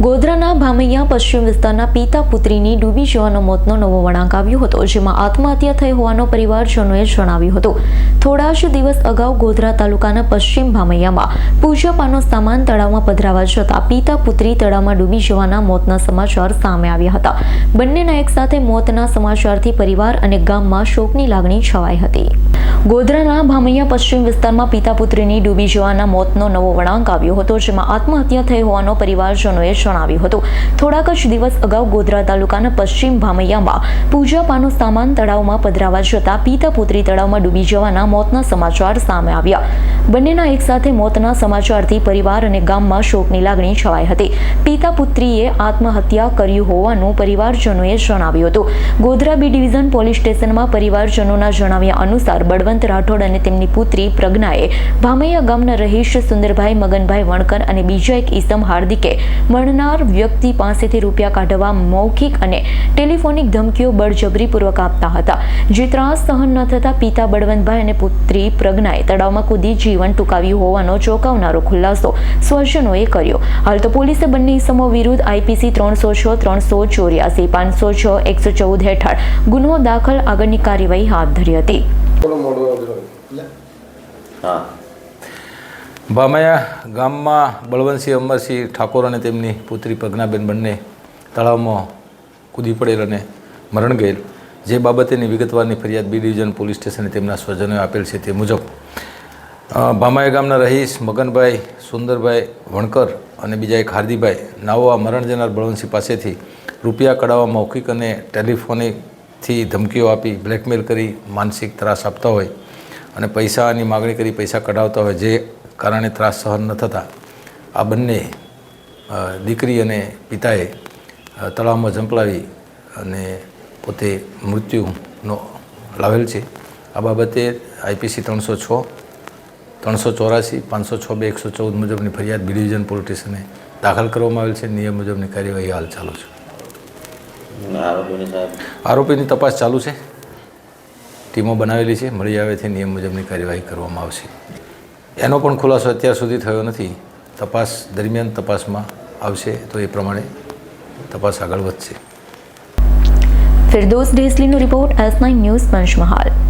ગોધરાના ભામૈયા પશ્ચિમ વિસ્તારના પિતા પુત્રીની ડૂબી જવાનો મોતનો નવો વળાંક આવ્યો હતો, જેમાં આત્મહત્યા થઈ હોવાનો પરિવારજનોએ જણાવ્યું હતું. થોડા જ દિવસ અગાઉ ગોધરા તાલુકાના પશ્ચિમ ભામૈયામાં પૂજાપાનો સામાન તળાવમાં પધરાવા જતા પિતા પુત્રી તળાવમાં ડૂબી જવાના મોતના સમાચાર સામે આવ્યા હતા. બંનેના એકસાથે મોતના સમાચારથી પરિવાર અને ગામમાં શોકની લાગણી છવાઈ હતી. ગોધરાના ભામૈયા પશ્ચિમ વિસ્તારમાં પિતા પુત્રીની ડૂબી જવાના મોતનો નવો વળાંક આવ્યો હતો, જેમાં આત્મહત્યા થઈ હોવાનો પરિવારજનોએ જણાવ્યું હતું. થોડાક જ દિવસ અગાઉ ગોધરા તાલુકાના પશ્ચિમ ભામૈયામાં પૂજાપાનો સામાન તળાવમાં પધરાવા જતા પિતા પુત્રી તળાવમાં ડૂબી જવાના મોતના સમાચાર સામે આવ્યા. બંનેના એકસાથે મોતના સમાચારથી પરિવાર અને ગામમાં શોકની લાગણી છવાઈ હતી. પિતા પુત્રીએ આત્મહત્યા કર્યું હોવાનું પરિવારજનોએ જણાવ્યું હતું. ગોધરા બી ડિવિઝન પોલીસ સ્ટેશનમાં પરિવારજનોના જણાવ્યા અનુસાર બળવંત રાઠોડ અને તેમની પુત્રી પ્રજ્ઞાએ ભામૈયા ગામના રહીશ સુંદરભાઈ, મગનભાઈ વણકર અને બીજા એક ઈસમ હાર્દિકે મળનાર વ્યક્તિ પાસેથી રૂપિયા કાઢવા મૌખિક અને ટેલિફોનિક ધમકીઓ બળજબરીપૂર્વક આપતા હતા. જે ત્રાસ સહન ન થતા પિતા બળવંતભાઈ અને પુત્રી પ્રજ્ઞાએ તળાવમાં કૂદી જીવન ટૂંકાવ્યું હોવાનો ચોંકાવનારો ખુલાસો સ્વજનોએ કર્યો. હાલ તો પોલીસે બંને ઈસમો વિરુદ્ધ આઈપીસી ત્રણસો છ, ત્રણસો ચોર્યાસી, પાંચસો છ, એકસો ચૌદ હેઠળ ગુનો દાખલ આગળની કાર્યવાહી હાથ ધરી હતી. હા. ભામૈયા ગામમાં બળવંતસિંહ અમરસિંહ ઠાકોર અને તેમની પુત્રી પ્રજ્ઞાબેન બંને તળાવમાં કૂદી પડેલ અને મરણ ગયેલ. જે બાબતેની વિગતવારની ફરિયાદ બી ડિવિઝન પોલીસ સ્ટેશને તેમના સ્વજનોએ આપેલ છે તે મુજબ ભામાયા ગામના રહીશ મગનભાઈ સુંદરભાઈ વણકર અને બીજા એક હાર્દીભાઈ. નાવવા આ મરણ જનાર બળવંતસિંહ પાસેથી રૂપિયા કઢાવવા મૌખિક અને ટેલિફોનિકથી ધમકીઓ આપી બ્લેકમેલ કરી, માનસિક ત્રાસ આપતા હોય અને પૈસાની માગણી કરી, પૈસા કઢાવતા હોય, જે કારણે ત્રાસ સહન ન થતા. આ બંને દીકરી અને પિતાએ તળાવમાં ઝંપલાવી અને પોતે મૃત્યુનો લાવેલ છે. આ બાબતે આઈપીસી ત્રણસો છ, ત્રણસો ચોરાસી, પાંચસો છ બે એકસો ચૌદ મુજબની ફરિયાદ બી ડિવિઝન પોલીસ સ્ટેશને દાખલ કરવામાં આવેલ છે. નિયમ મુજબની કાર્યવાહી હાલ ચાલુ છે. આરોપીની તપાસ ચાલુ છે. ટીમો બનાવેલી છે. મળી આવેથી નિયમ મુજબની કાર્યવાહી કરવામાં આવશે. એનો પણ ખુલાસો અત્યાર સુધી થયો નથી. તપાસ દરમિયાન તપાસમાં આવશે તો એ પ્રમાણે તપાસ આગળ વધશે. Firdos ડેસલીનો report S nine news Panchmahal.